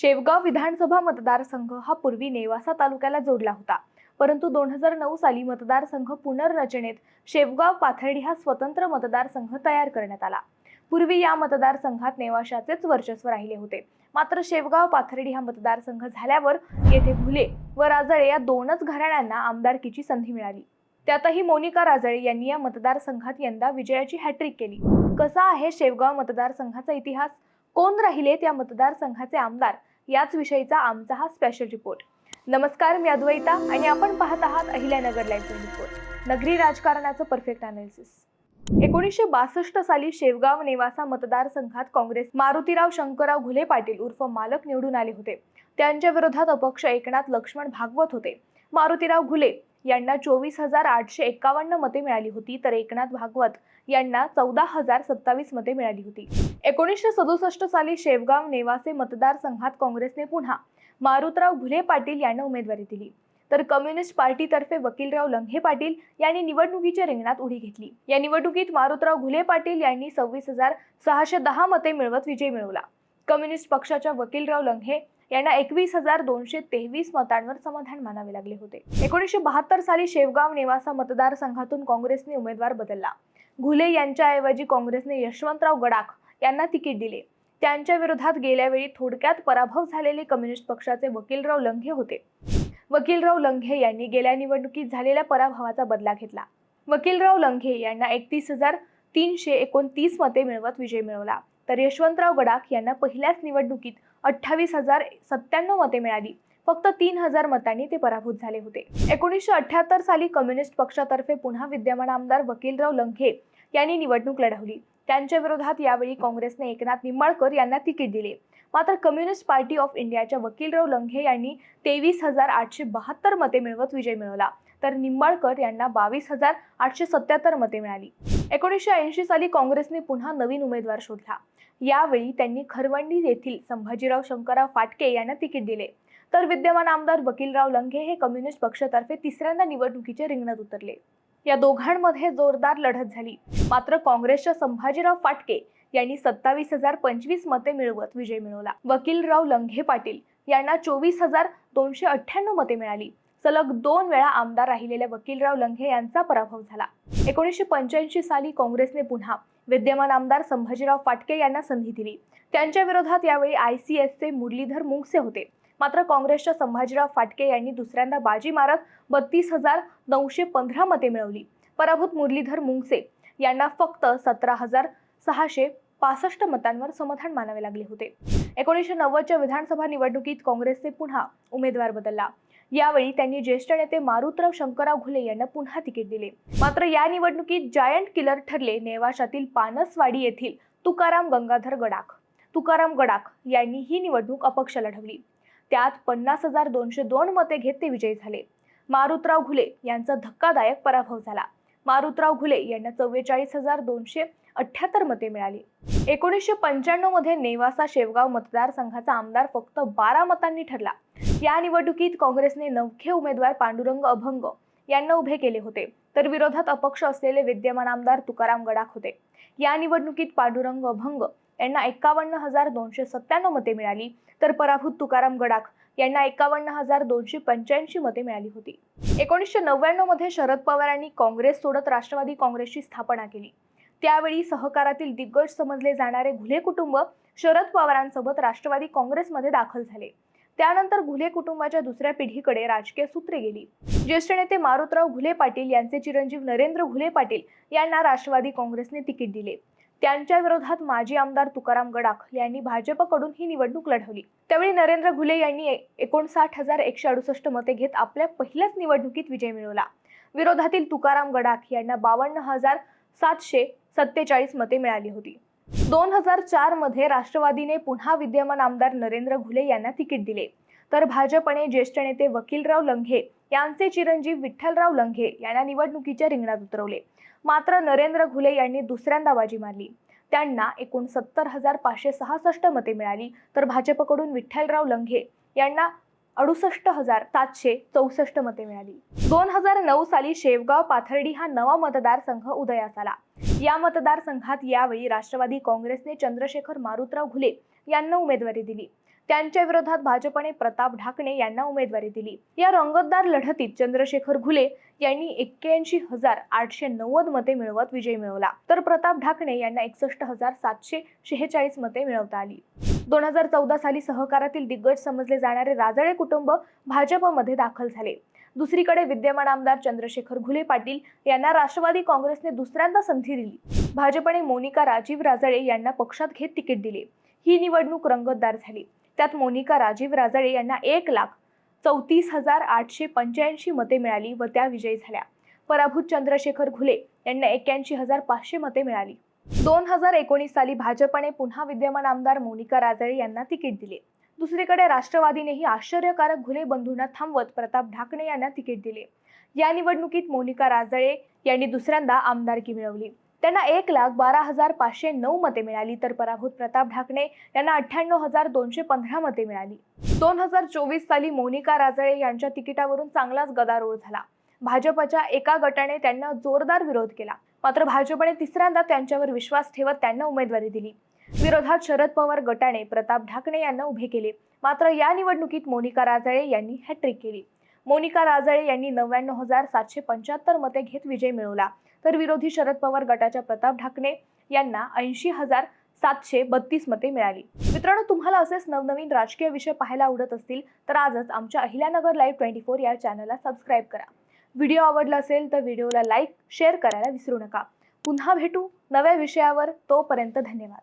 शेवगाव विधानसभा मतदारसंघ हा पूर्वी नेवासा तालुक्याला जोडला होता. परंतु दोन हजार नऊ साली मतदारसंघ पुनर्रचनेत शेवगाव पाथर्डी हा स्वतंत्र मतदारसंघ तयार करण्यात आला. पूर्वी या मतदारसंघात नेवाशाचेच वर्चस्व राहिले होते. मात्र शेवगाव पाथर्डी हा मतदारसंघ झाल्यावर येथे भुले व राजळे या दोनच घराण्यांना आमदारकीची संधी मिळाली. त्यातही मोनिका राजळे यांनी या मतदारसंघात यंदा विजयाची हॅट्रिक केली. कसा आहे शेवगाव मतदारसंघाचा इतिहास? कोण राहिले त्या मतदारसंघाचे आमदार? याच विषयीचा आमचा हा स्पेशल रिपोर्ट नमस्कार मी अद्वैता आणि आपण पाहत आहात अहिल्यानगर लाईव्ह रिपोर्ट नगरी राजकारणाचं परफेक्ट अनालिसिस एकोणीसशे बासष्ट साली शेवगाव नेवासा मतदारसंघात काँग्रेस मारुतीराव शंकरराव घुले पाटील उर्फ मालक निवडून आले होते. त्यांच्या विरोधात अपक्ष एकनाथ लक्ष्मण भागवत होते. मारुतीराव घुले यांना चोवीस हजार आठशे एक्कावन्न मते मिळाली होती तर एकनाथ भागवत यांना चौदा हजार सत्तावीस मते मिळाली होती. एकोणीसशे सदुसष्ट साली शेवगाव नेवासे मतदारसंघात काँग्रेसने पुन्हा मारुतराव घुले पाटील यांना उमेदवारी दिली. तर कम्युनिस्ट पार्टीतर्फे वकीलराव लंघे पाटील यांनी निवडणुकीच्या रिंगणात उडी घेतली. या निवडणुकीत मारुतराव घुले पाटील यांनी सव्वीस हजार सहाशे दहा मते मिळवत विजय मिळवला. कम्युनिस्ट पक्षाच्या वकीलराव लंघे यांना एकवीस हजार दोनशे तेवीस मतांवर समाधान मानावे लागले होते. एकोणीसशे बहात्तर साली शेवगाव नेवासा मतदारसंघातून काँग्रेसने उमेदवार बदलला. घुले यांच्याऐवजी काँग्रेसने यशवंतराव गडाख यांना तिकीट दिले. त्यांच्या विरोधात गेल्या वेळी थोडक्यात पराभव झालेले कम्युनिस्ट पक्षाचे वकीलराव लंघे होते. वकीलराव लंघे यांनी गेल्या निवडणुकीत झालेल्या पराभवाचा बदला घेतला. वकीलराव लंघे यांना एकतीस हजार तीनशे एकोणतीस मते मिळवत विजय मिळवला. तर यशवंतराव गडाख यांना पहिल्याच निवडणुकीत अठ्ठावीस हजार सत्त्याण्णव मते मिळाली. फक्त तीन हजार मतांनी ते पराभूत झाले होते. एकोणीसशे अठ्याहत्तर साली कम्युनिस्ट पक्षातर्फे पुन्हा विद्यमान आमदार वकीलराव लंघे यांनी निवडणूक लढवली. त्यांच्या विरोधात यावेळी काँग्रेसने एकनाथ निंबाळकर यांना तिकीट दिले. मात्र कम्युनिस्ट पार्टी ऑफ इंडियाच्या वकीलराव लंघे यांनी तेवीस हजार आठशे बहात्तर मते मिळवत विजय मिळवला. तर निंबाळकर यांना बावीस हजार आठशे सत्याहत्तर मते मिळाली. एकोणीसशे ऐंशी साली काँग्रेसने पुन्हा नवीन उमेदवार शोधला. यावेळी त्यांनी खरवंडी येथील संभाजीराव शंकरराव फाटके यांना तिकीट दिले. तर विद्यमान आमदार वकीलराव लंघे हे कम्युनिस्ट पक्षातर्फे तिसऱ्यांदा निवडणुकीच्या रिंगणात उतरले. या दोघांमध्ये जोरदार लढत झाली. मात्र काँग्रेसच्या संभाजीराव फाटके यांनी सत्तावीस हजार पंचवीस मते मिळवत विजय मिळवला. वकीलराव लंघे पाटील यांना चोवीस हजार दोनशे अठ्ठ्याण्णव मते मिळाली. सलग दोन वेळा आमदार राहिलेल्या वकीलराव लंघे यांचा पराभव झाला. एकोणीसशे पंच्याऐंशी साली काँग्रेसने पुन्हा विद्यमान आमदार संभाजीराव फाटके यांना संधी दिली. त्यांच्या विरोधात यावेळी आय सी एसचे मुरलीधर मुंगसे होते. मात्र काँग्रेसच्या संभाजीराव फाटके यांनी दुसऱ्यांदा बाजी मारत बत्तीस हजार नऊशे पंधरा मते मिळवली. पराभूत मुरलीधर मुंगसे यांना फक्त सतरा हजार सहाशे पासष्ट मतांवर समाधान मानावे लागले होते. एकोणीसशे नव्वदच्या विधानसभा निवडणुकीत काँग्रेसने पुन्हा उमेदवार बदलला. यावेळी त्यांनी ज्येष्ठ नेते मारुतराव शंकरराव घुले यांना पुन्हा तिकीट दिले. मात्र या निवडणुकीत जायंट किलर ठरले नेवाशातील पानसवाडी येथील तुकाराम गंगाधर गडाख. तुकाराम गडाख यांनी ही निवडणूक अपक्ष लढवली त्यात पन्नास हजार दोनशे दोन मते घेत ते विजयी झाले. मारुतराव घुले यांचा धक्कादायक पराभव झाला. मारुतराव घुले यांना चव्वेचाळीस हजार दोनशे अठ्ठ्याहत्तर मते मिळाली. एकोणीसशे पंच्याण्णवमध्ये नेवासा शेवगाव मतदारसंघाचा आमदार फक्त बारा मतांनी ठरला. या निवडणुकीत काँग्रेसने नवखे उमेदवार पांडुरंग अभंग यांना उभे केले होते. तर विरोधात अपक्ष असलेले विद्यमान आमदार तुकाराम गडाख होते. या निवडणुकीत पांडुरंग अभंग यांना एकावन्न हजार दोनशे सत्त्याण्णव मते मिळाली. तर पराभूत तुकाराम गडाख यांना एकावन्न हजार दोनशे पंच्याऐंशी मते मिळाली होती. एकोणीसशे नव्याण्णवमध्ये शरद पवारांनी काँग्रेस सोडत राष्ट्रवादी काँग्रेसची स्थापना केली. त्यावेळी सहकारातील दिग्गज समजले जाणारे घुले कुटुंब शरद पवारांसोबत राष्ट्रवादी काँग्रेसमध्ये दाखल झाले. त्यानंतर घुले कुटुंबाच्या दुसऱ्या पिढीकडे राजकीय सूत्रे गेली. ज्येष्ठ नेते मारुतराव घुले पाटील यांचे चिरंजीव नरेंद्र घुले पाटील यांना राष्ट्रवादी काँग्रेसने तिकीट दिले. त्यांच्या विरोधात माजी आमदार तुकाराम गडाख यांनी भाजपकडून ही निवडणूक लढवली. त्यावेळी नरेंद्र घुले यांनी एकोणसाठ हजार एकशे अडुसष्ट मते घेत आपल्या पहिल्याच निवडणुकीत विजय मिळवला. विरोधातील तुकाराम गडाख यांना बावन्न हजार सातशे सत्तेचाळीस मते मिळाली होती. दोन हजार चारमध्ये राष्ट्रवादीने पुन्हा विद्यमान आमदार नरेंद्र घुले यांना तिकीट दिले. तर भाजपने ज्येष्ठ नेते वकीलराव लंघे यांचे चिरंजीव विठ्ठलराव लंघे यांना निवडणुकीच्या रिंगणात उतरवले. मात्र नरेंद्र घुले यांनी दुसऱ्यांदा बाजी मारली. त्यांना एकूण सत्तर हजार पाचशे सहासष्ट मते मिळाली. तर भाजपकडून विठ्ठलराव लंघे यांना अडुसष्ट हजार सातशे चौसष्ट मते मिळाली. दोन हजार नऊ साली शेवगाव पाथर्डी हा नवा मतदारसंघ उदयास आला. या मतदारसंघात यावेळी राष्ट्रवादी काँग्रेसने चंद्रशेखर मारुतराव घुले यांना उमेदवारी दिली. त्यांच्या विरोधात भाजपने प्रताप ढाकणे यांना उमेदवारी दिली. या रंगतदार लढतीत चंद्रशेखर घुले यांनी एक्क्याऐंशी हजार आठशे नव्वद मते मिळवत विजय मिळवला. तर प्रताप ढाकणे यांना एकसष्ट हजार सातशे शेहेचाळीस मते मिळवता आली. दोन हजार चौदा साली सहकारातील दिग्गज समजले जाणारे राजळे कुटुंब भाजपमध्ये दाखल झाले. दुसरीकडे विद्यमान आमदार चंद्रशेखर घुले पाटील यांना राष्ट्रवादी काँग्रेसने दुसऱ्यांदा संधी दिली. भाजपने मोनिका राजीव राजळे यांना पक्षात घेत तिकीट दिले. ही निवडणूक रंगतदार झाली. त्यात मोनिका राजीव राजळे यांना एक लाख चौतीस हजार आठशे पंच्याऐंशी मते मिळाली व त्या विजयी झाल्या. पराभूत चंद्रशेखर घुले यांना एक्क्याऐंशी हजार पाचशे मते मिळाली. दोन हजार एकोणीस साली भाजपने पुन्हा विद्यमान आमदार मोनिका राजळे यांना तिकीट दिले. दुसरीकडे राष्ट्रवादीनेही आश्चर्यकारक घुले बंधूंना थांबवत प्रताप ढाकणे यांना तिकीट दिले. या निवडणुकीत मोनिका राजळे यांनी दुसऱ्यांदा आमदारकी मिळवली. त्यांना एक लाख बारा हजार पाचशे नऊ मते मिळाली तर पराभूत प्रताप ढाकणे यांना अठ्ठ्याण्णव हजार दोनशे पंधरा मते मिळाली. दोन हजार चोवीस साली मोनिका राजळे यांच्या तिकिटावरून चांगलाच गदारोळ झाला. भाजपच्या एका गटाने त्यांना जोरदार विरोध केला. मात्र भाजपने तिसऱ्यांदा त्यांच्यावर विश्वास ठेवत त्यांना उमेदवारी दिली. विरोधात शरद पवार गटाने प्रताप ढाकणे यांना उभे केले. मात्र या निवडणुकीत मोनिका राजळे यांनी हॅट्रिक केली. मोनिका राजळे यांनी नव्याण्णव हजार सातशे पंच्याहत्तर मते घेत विजय मिळवला. तर विरोधी शरद पवार गटाच्या प्रताप ढाकणे यांना ऐंशी हजार सातशे बत्तीस मते मिळाली. मित्रांनो तुम्हाला असेच नवनवीन राजकीय विषय पाहायला आवडत असतील तर आजच आमच्या अहिल्यानगर लाईव्ह ट्वेंटी फोर या चॅनलला सबस्क्राईब करा. व्हिडिओ आवडला असेल तर व्हिडिओला लाईक शेअर करायला विसरू नका. पुन्हा भेटू नव्या विषयावर तोपर्यंत धन्यवाद.